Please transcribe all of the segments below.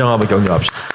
찬양하며 격려합시다.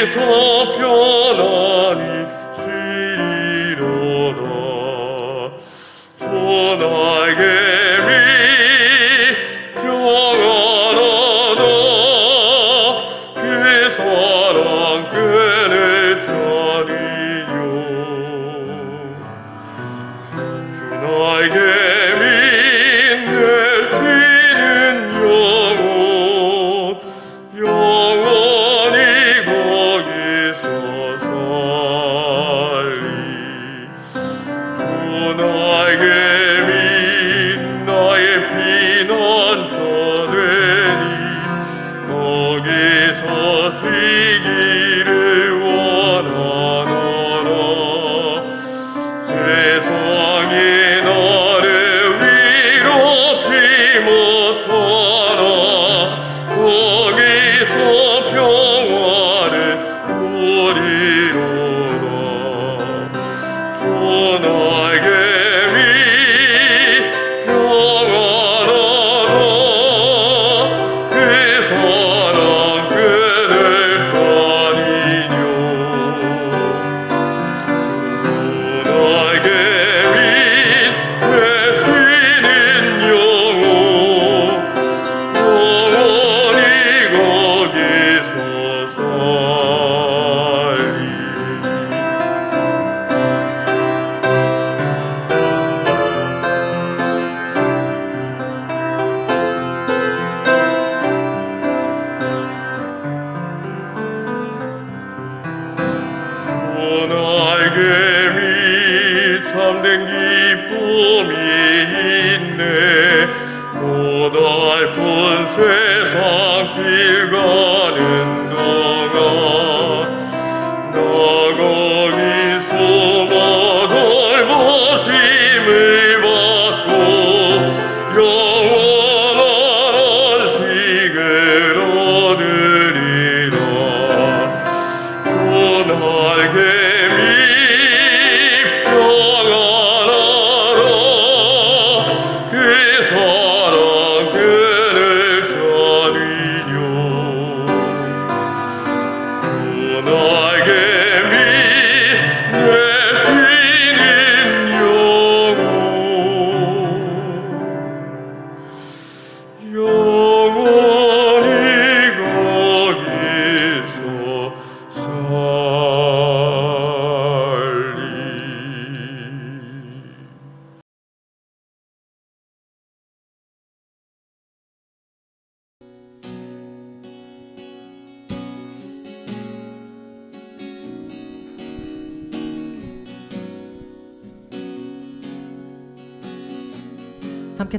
Иисус.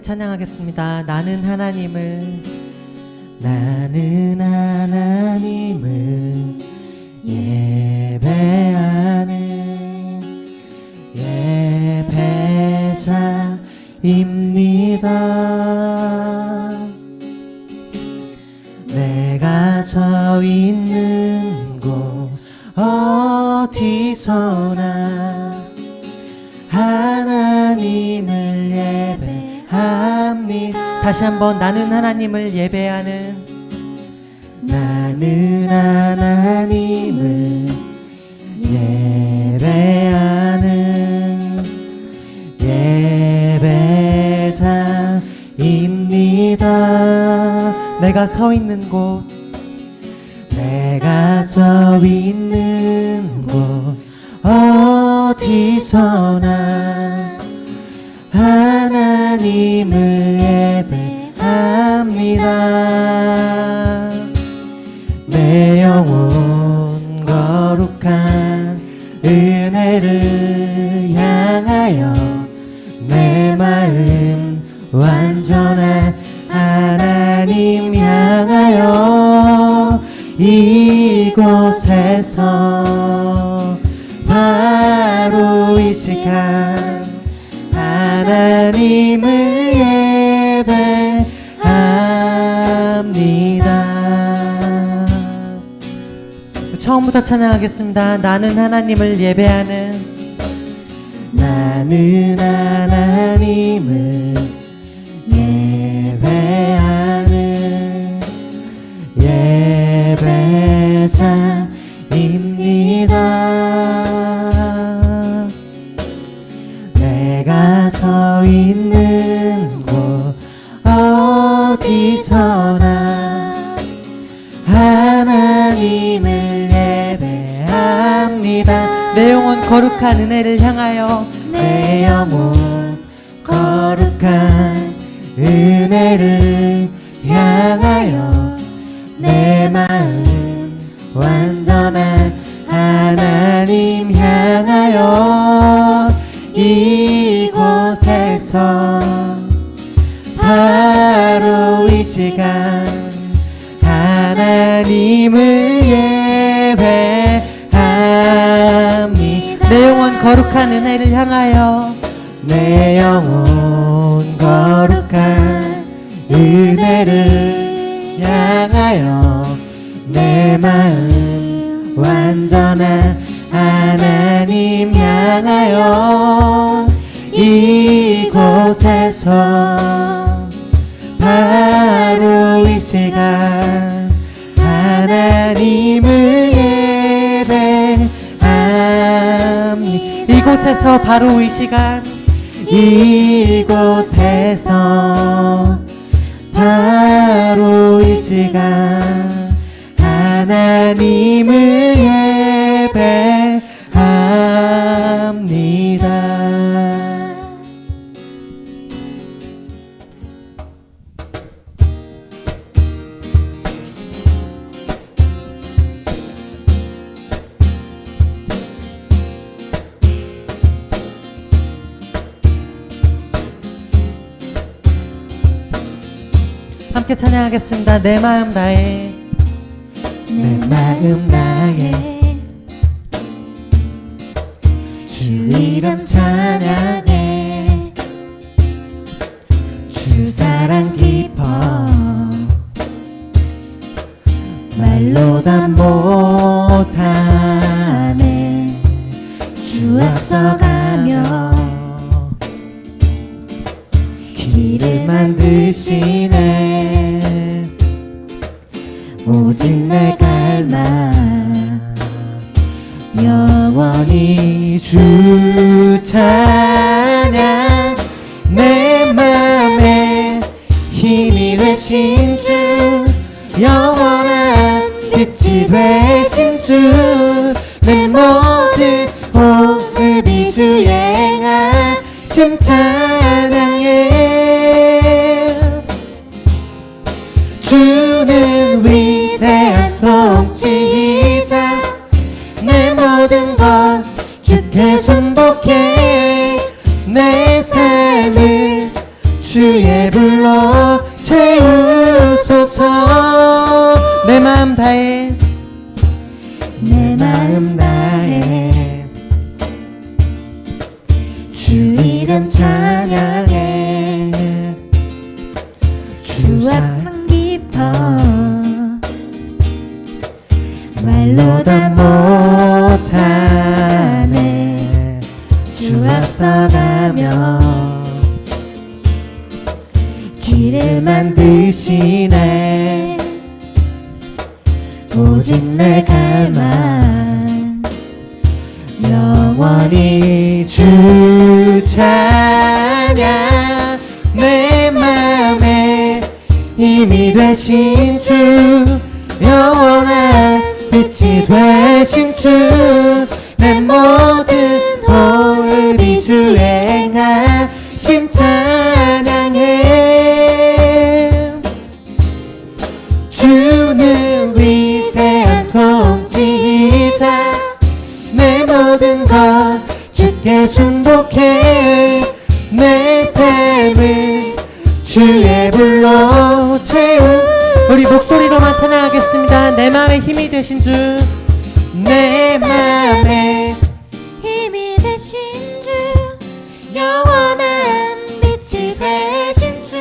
찬양하겠습니다. 나는 하나님을 나는 하나님을 예배하는 예배자입니다. 내가 서 있는 곳 어디서나 다시 한번 나는 하나님을 예배하는 나는 하나님을 예배하는 예배자입니다. 내가 서 있는 곳 내가 서 있는 곳 어디서나 하나님을 찬양합니다. 내 영혼 거룩한 은혜를 향하여 내 마음 완 처음부터 찬양하겠습니다. 나는 하나님을 예배하는 나는 하나님을 예배하는 예배자입니다. 내가 서 있는 곳 어디서나 거룩한 은혜를 향하여 내 영혼 거룩한 은혜를 향하여 내 마음 완전한 하나님 향하여 이곳에서 거룩한 은혜를 향하여 내 영혼 거룩한 은혜를 향하여 내 마음 완전한 하나님 향하여 이곳에서 이곳에서 바로 이 시간 이곳에서 바로 이 시간 하나님을 함께 찬양하겠습니다. 내 마음 다해 내 마음 다해 주 이름 찬양해 주 사랑 깊어 말로 다못 주의 행하심 찬 만드시네 오직 내 갈망. 영원히 주 찬양. 내 맘에 힘이 되신 주 영원한 빛이 되신 주 순복해 내 삶을 주의 불로 채운 우리 목소리로만 찬양하겠습니다. 내 마음에 힘이 되신 주. 내 마음에 힘이 되신 주. 영원한 빛이 되신 주.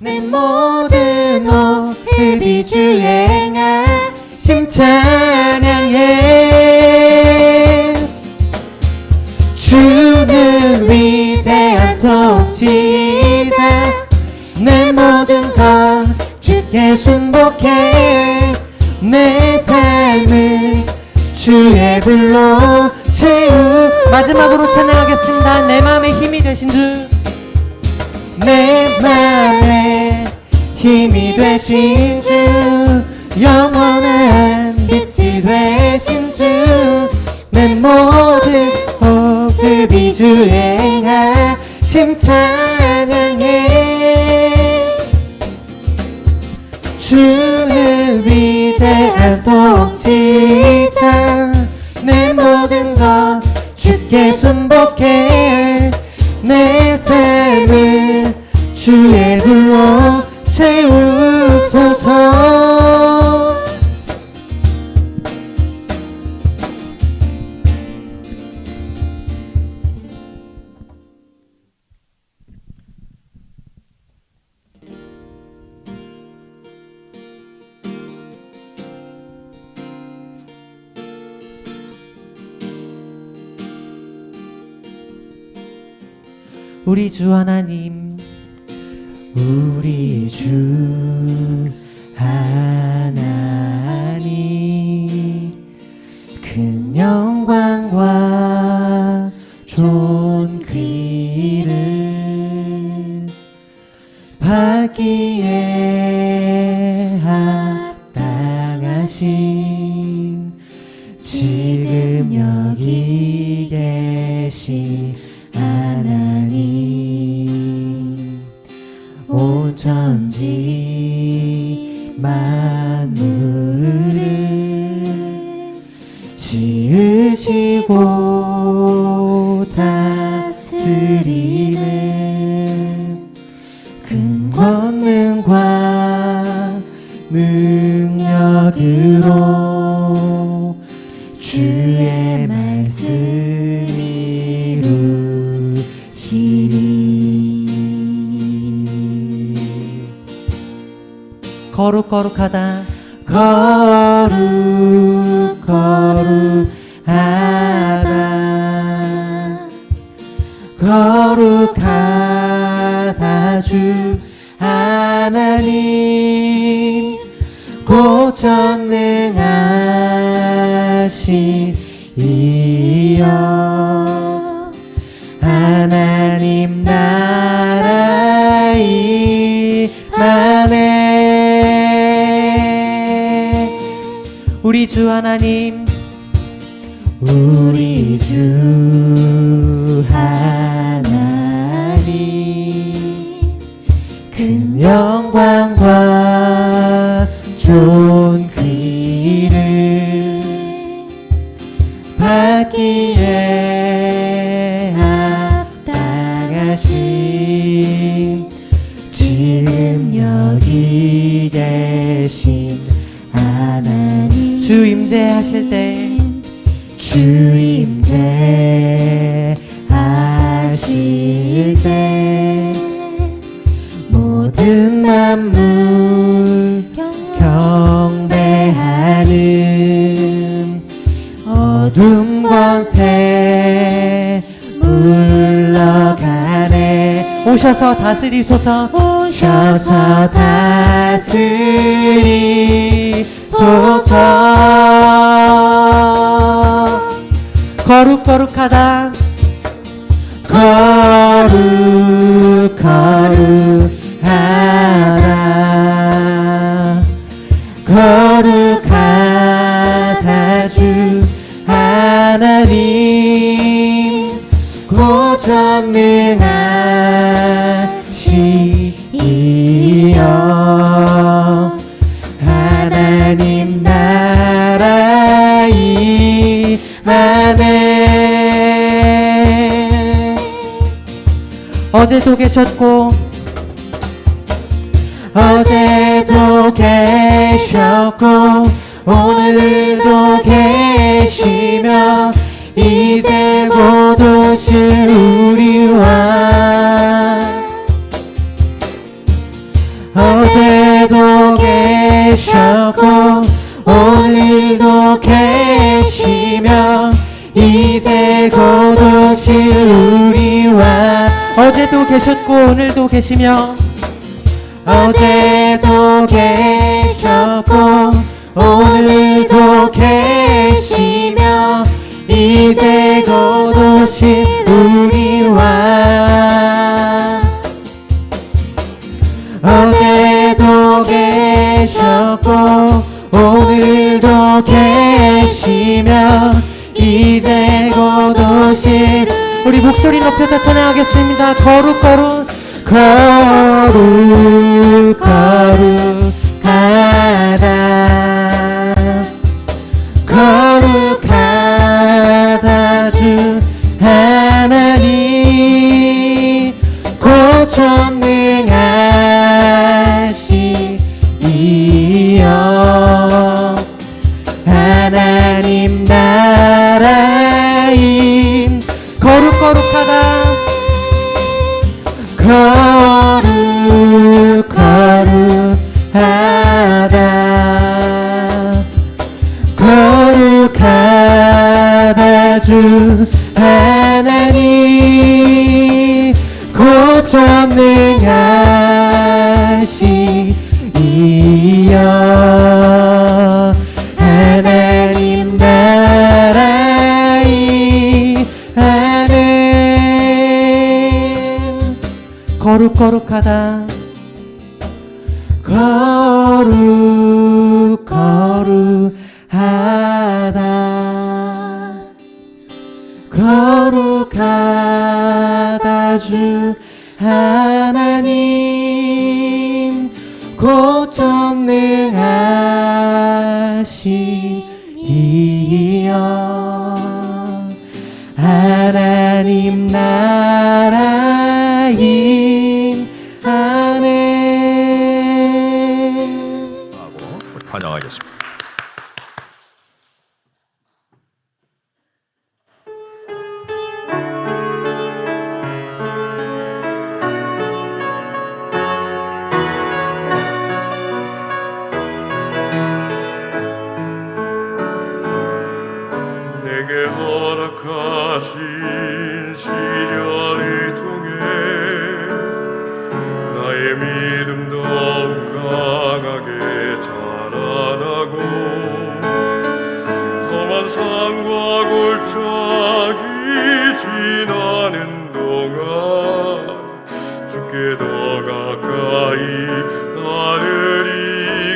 내 모든 호흡이 주의 행하심 찬 주는 위대한 통치자. 내 모든 것 주께 순복해. 내 삶을 주의 불로 채우 우리 주 하나님. 우리 주 하나님. 큰 영광과 존귀를 받기 거룩거룩하다. 거룩 거룩하다. 거룩하다 주 하나님 주 하나님 우리 주 하나님. 큰 영광과 존귀를 받기에 합당하신 임재하실 때 주 임재하실 때 모든 만물 경배하는 어둠 권세 물러가네. 오셔서 다스리소서 오셔서 다스리 소서 거룩 거룩하다. 거룩 거룩하다 거룩하다 주 하나님. 고전능 곧 오실 우리와 어제도 계셨고 오늘도 계시며 어제도 계셨고 오늘도 계시며 이제 곧 오실 우리와 어제도 계셨고 오늘도 계시며 이제 곧 오실 우리 목소리 높여서 찬양하겠습니다. 거룩 거룩. 거룩 거룩하다. 거룩하다 주 하나님. 고천능하시니 거룩하다 주 하나님 고천능하시 강하게 자라나고 험한 산과 골짜기 지나는 동안 주께 더 가까이 나를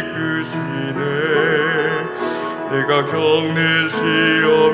이끄시네. 내가 겪는 시험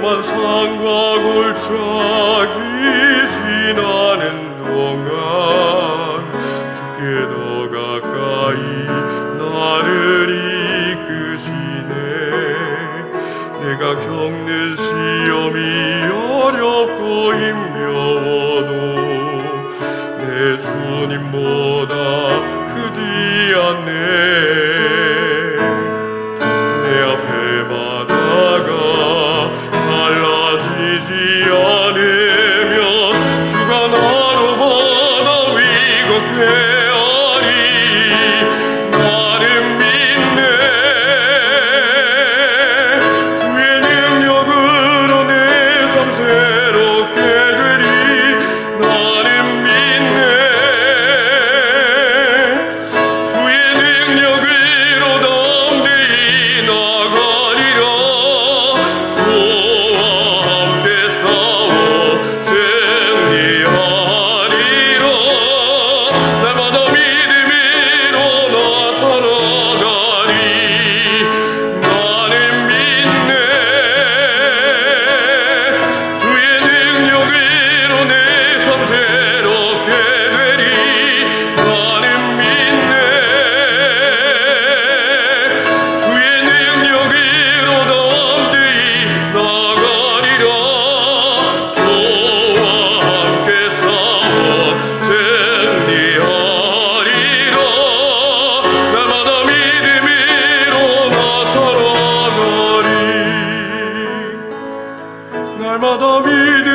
나만 산과 골짜기 지나는 동안 주께 더 가까이 나를 이끄시네. 내가 겪는 시험이 날마다 믿음